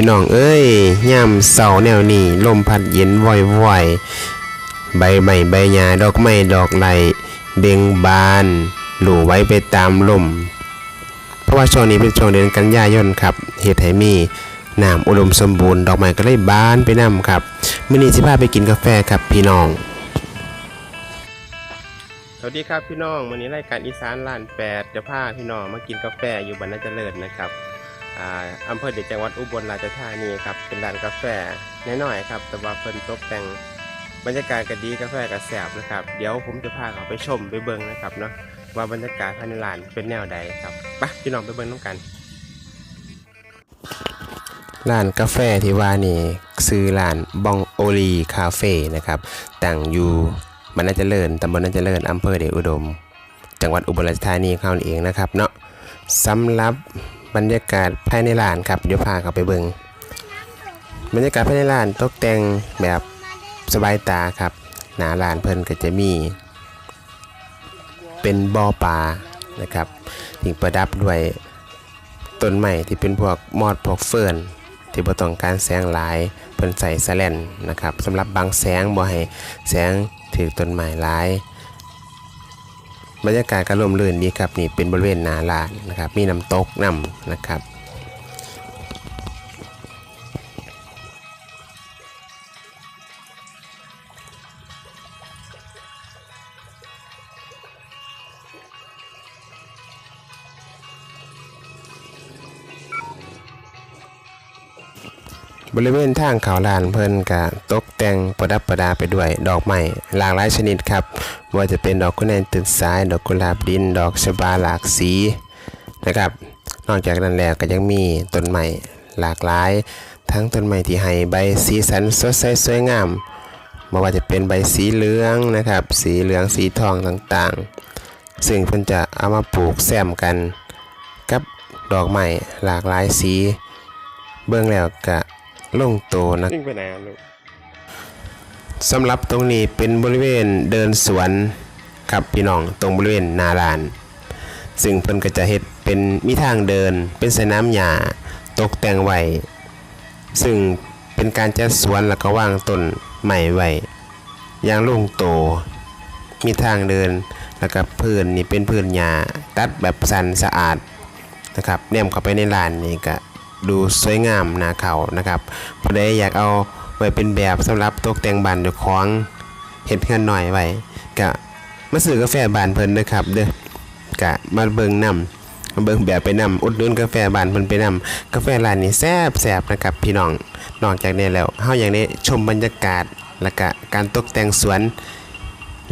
พี่น้องเอ้ยยามเสาแนวนี้ลมพัดเย็นว่อยๆ ใบไม้ใบหญ้าดอกไม้ดอกไหลเบ่งบานหลู่ไว้ไปตามลมเพราะว่าช่วงนี้เป็นช่วงเดือนกันยายนครับเฮ็ดให้มีน้ำอุดมสมบูรณ์ดอกไม้ก็เลยบานไปนํครับมื้อนี้สิพาไปกินกาแฟครับพี่น้องสวัสดีครับพี่น้องวันนี้รายการอีสานล้านแปดจะพาพี่น้องมากินกาแฟอยู่บรรณาเจริญนะครับ อำเภอเดชจังหวัดอุบลราชธานีครับเป็นร้านกาแฟน้อยๆครับ แต่ว่าเพิ่นตกแต่งบรรยากาศก็ดีกาแฟก็แสบนะครับ เดี๋ยวผมจะพาเขาไปชมไปเบิ่งนะครับเนาะว่าบรรยากาศภายในร้านเป็นแนวใดครับไปพี่น้องไปเบิ่งน้ำกันร้านกาแฟที่ว่านี่ซื้อร้านบองโอลีคาเฟ่นะครับตั้งอยู่บรรณาเจริญตำบลนาเจริญอำเภอเดชอุดม จังหวัดอุบลราชธานีเขาเองนะครับเนาะสำหรับ บรรยากาศภายในร้านครับเดี๋ยวพาเขาไปเบิงบรรยากาศภายในร้านตกแต่งแบบสบายตาครับ หนาร้านเพิ่นก็จะมี เป็นบ่อปลานะครับถึงประดับด้วยต้นไม้ที่เป็นพวกมอดพวกเฟิร์นที่บ่ต้องการแสงหลายเพิ่นใส่สแลนนะครับสำหรับบางแสงบ่ให้แสงถือต้นไม้ร้าย บรรยากาศก็ร่มรื่นดีครับนี่เป็นบริเวณนาลานนะครับมีน้ำตกน้ำนะครับ บริเวณทางเขาลานเพิ่นกะตกแต่งประดับประดาไปด้วย ดอกไม้หลากหลายชนิดครับว่าจะเป็นดอกกุหลาบตื่นสาย ดอกกุหลาบดิน ดอกชบาหลากสีนะครับ นอกจากนั้นแล้วก็ยังมีต้นไม้หลากหลาย ทั้งต้นไม้ที่ให้ใบสีสันสดใสสวยงามไม่ว่าจะเป็นใบสีเหลืองนะครับ สีเหลืองสีทองต่างๆ ซึ่งเพิ่นจะเอามาปลูกแซมกัน กับดอกไม้หลากหลายสี เบื้องแล้วก็ ลงโตนะวิ่งไปไหนลูกสำหรับตรงนี้เป็นบริเวณเดินสวนครับพี่น้องตรงบริเวณหนาลาน ซึ่งเพิ่นก็จะเฮ็ดเป็นมีทางเดิน เป็นสนามหญ้าตกแต่งไว้ซึ่งเป็นการจัดสวนแล้วก็วางต้นใหม่ไว้อย่างลงโต มีทางเดินแล้วก็พื้นนี่เป็นพื้นหญ้าตัดแบบสันสะอาดนะครับแนมเข้าไปในลานนี่ก็ ดูสวยงามนาเขานะครับผู้ใดอยากเอาไว้เป็นแบบสำหรับตกแต่งบ้านเจ้าของเฮ็ดเฮือนหน่อยไว้ก็มาซื้อกาแฟบ้านเพิ่นเด้อครับเด้อก็มาเบิ่งนำเบิ่งแบบไปนํอุดหนุนกาแฟบ้านเพิ่นไปนํกาแฟร้านนี้แซ่บๆนะครับพี่น้องนอกจากนี้แล้วเฮาอยังได้ชมบรรยากาศแล้วก็การตกแต่งสวน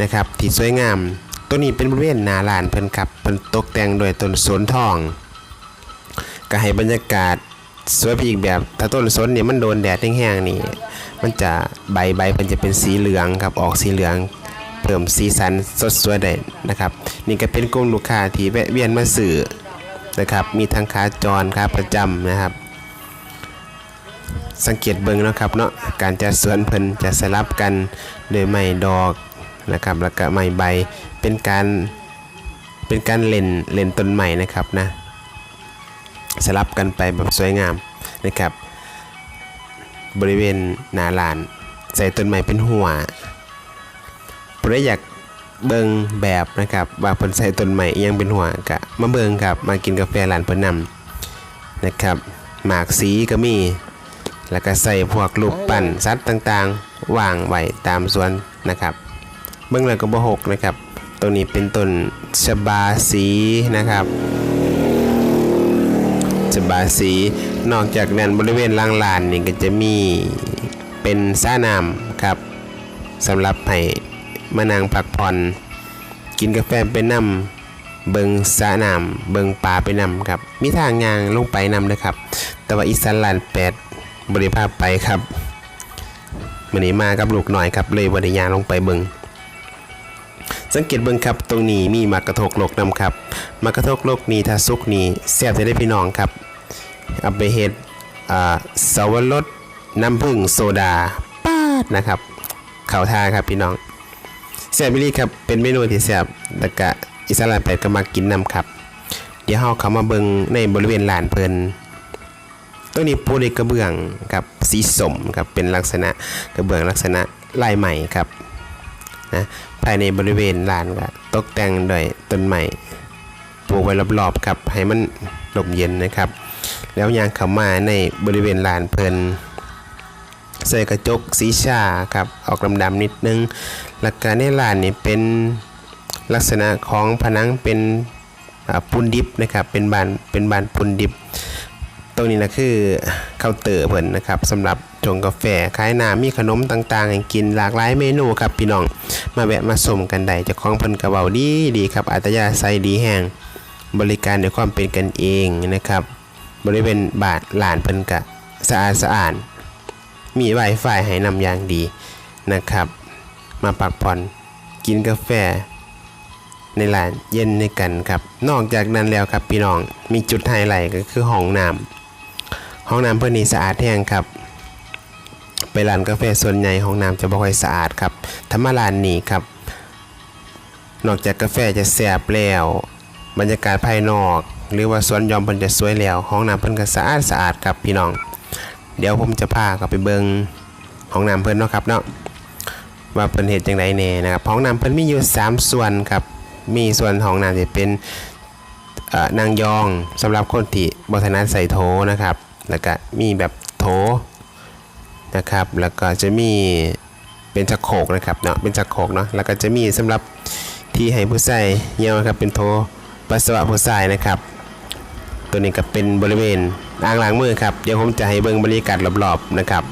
นะครับที่สวยงามตัวนี้เป็นบริเวณนาร้านเพิ่นครับเพิ่นตกแต่งโดยต้นสนทอง ก็ให้บรรยากาศ สวยไปอีกแบบ ถ้าต้นสนเนี่ยมันโดนแดดแห้งๆนี่ มันจะใบใบมันจะเป็นสีเหลืองครับออกสีเหลืองเพิ่มสีสันสดสวยได้นะครับ นี่ก็เป็นกลุ่มลูกค้าที่แวะเวียนมาซื้อนะครับ มีทั้งค้าจรค้าประจำนะครับ สังเกตเบิ่งเนาะครับเนาะการจัดสวนเพิ่นจะสลับกันโดยไม้ดอกนะครับแล้วก็ไม้ใบเป็นการเป็นการเล่นเล่นต้นใหม่นะครับนะ สลับกันไปแบบสวยงามนะครับ บริเวณหน้าลาน ใส่ต้นไม้เป็นหัวผมได้อยากเบิงแบบนะครับว่าเพิ่นใส่ต้นไม้ยังเป็นหัวกะมาเบิงครับมากินกาแฟร้านเพิ่นนำนะครับหมากสีก็มี แล้วก็ใส่พวกรูปปั้นสัตว์ต่างๆวางไว้ตามสวนนะครับ เบื้องหลังก็บ่หกนะครับตรงนี้เป็นต้นชบาสีนะครับ จะบาสี นอกจากนั้นบริเวณล่างลานนี่ก็จะมีเป็นสระน้ำครับสำหรับให้มานั่งพักผ่อน กินกาแฟไปนำเบิงสระน้ำเบิงปลาไปนำครับ มีทางยางลงไปนำเลยครับ แต่ว่าอีสานลานแปดบริภาพไปครับมันนี้มากับลูกหน่อยครับเลยบริยางลงไปเบิง สังเกตเบิ่งครับตรงนี้มีมากระทกโลกนำครับมากระทกโลกนี้ถ้าสุกนี้แซ่บจะได้พี่น้องครับเอาไปเฮ็ดอ่าสวรสน้ำผึ้งโซดาป้าดนะครับเขาทาครับพี่น้องแซ่บบิลี่ครับเป็นเมนูที่แซ่บแล้วก็อิสระแปดก็มากินนำครับ เดี๋ยวเฮาเข้ามาเบิ่งในบริเวณลานเพิ่นตตัวนี้ปูด้วยกระเบื้องกับสีสมครับเป็นลักษณะกระเบื้องลักษณะลายใหม่ครับ นะภายในบริเวณลานก็ตกแต่งด้วยต้นไม้ปลูกไว้รอบๆครับให้มันลมเย็นนะครับ แล้วยางเข้ามาในบริเวณลานเพลินใส่กระจกสีชาครับออกดำๆนิดนึงแล้วก็ในลานนี่เป็นลักษณะของผนังเป็นปูนดิบนะครับเป็นบานเป็นบานปูนดิบ ตรงนี้นะคือเคาน์เตอร์เพิ่นนะครับสำหรับชงกาแฟขายน้ำมีขนมต่างๆให้กินหลากหลายเมนูครับพี่น้อง มาแวะมาชมกันได้เจ้าของเพิ่นกระเบาดีดีครับอัตยาใส่ดีแห้งบริการด้วยความเป็นกันเองนะครับ บริเวณบาทลานเพิ่นกะสะอาดสะอาดมี Wi-Fi ให้นำอย่างดีนะครับ มาพักผ่อนกินกาแฟ ในร้านเย็นในกันครับ นอกจากนั้นแล้วครับพี่น้องมีจุดไฮไลท์ก็คือห้องน้ำ ห้องน้ำเพื่อนนี้สะอาดแห้งครับ ไปร้านกาแฟส่วนใหญ่ห้องน้ำจะบ่ค่อยสะอาดครับธรรมาร้านนี้ครับ นอกจากกาแฟจะแซ่บแล้ว บรรยากาศภายนอก หรือว่าสวนยอมเพิ่นจะสวยแล้ว ห้องน้ำเพิ่นก็สะอาดสะอาดครับพี่น้อง เดี๋ยวผมจะพากับไปเบิงห้องน้ำเพิ่นเนาะครับเนาะว่าเพิ่นเฮ็ดจังไดแน่นะครับห้องน้ำเพิ่นมีอยู่ 3 ส่วนครับ มีส่วนห้องน้ำที่เป็นเอ่อนางยองสำหรับคนที่บ่ถนัดใส่โถนะครับ แล้วก็มีแบบโถนะครับ แล้วก็จะมีเป็นชักโครกนะครับเนาะเป็นชักโครกเนาะแล้วก็จะมีสำหรับที่ให้ผู้ใส่เยี่ยวนะครับเป็นโถปัสสาวะผู้ใส่นะครับ ตัวนี้ก็เป็นบริเวณอ่างล้างมือครับเดี๋ยวผมจะให้เบิ่งบรรยากาศรอบๆนะครับ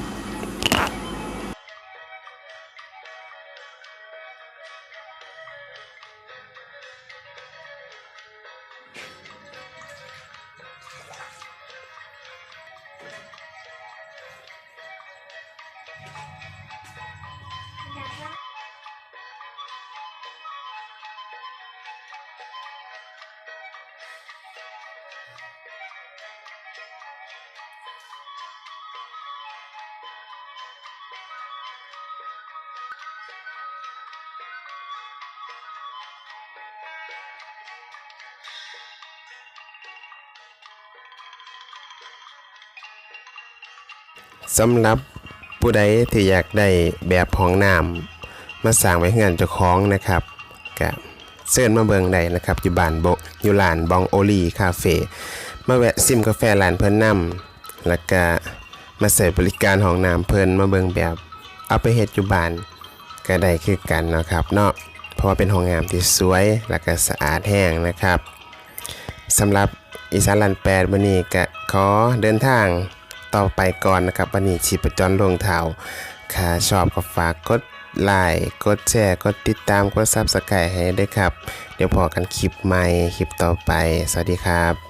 สำหรับผู้ใดที่อยากได้แบบห้องน้ำมาสร้างไว้ให้งานเจ้าของนะครับก็เชิญมาเบิงได้นะครับอยู่บ้านโบอยู่ร้านบองโอลีคาเฟ่มาแวะซิมกาแฟร้านเพิ่นนำแล้วก็มาใส่บริการห้องน้ำเพิ่นมาเบิงแบบเอาไปเฮ็ดอยู่บ้านก็ได้คือกันนะครับเนาะเพราะว่าเป็นห้องน้ำที่สวยและก็สะอาดแห้งนะครับสำหรับอีสานลันแปดวันนี้ก็ขอเดินทาง ต่อไปก่อนนะครับวันนี้ชีพจรลงเท้าค่ะชอบก็ฝากกดไลค์กดแชร์กดติดตามกดซับสไครต์ให้ด้วยครับ เดี๋ยวพอกันคลิปใหม่คลิปต่อไป สวัสดีครับ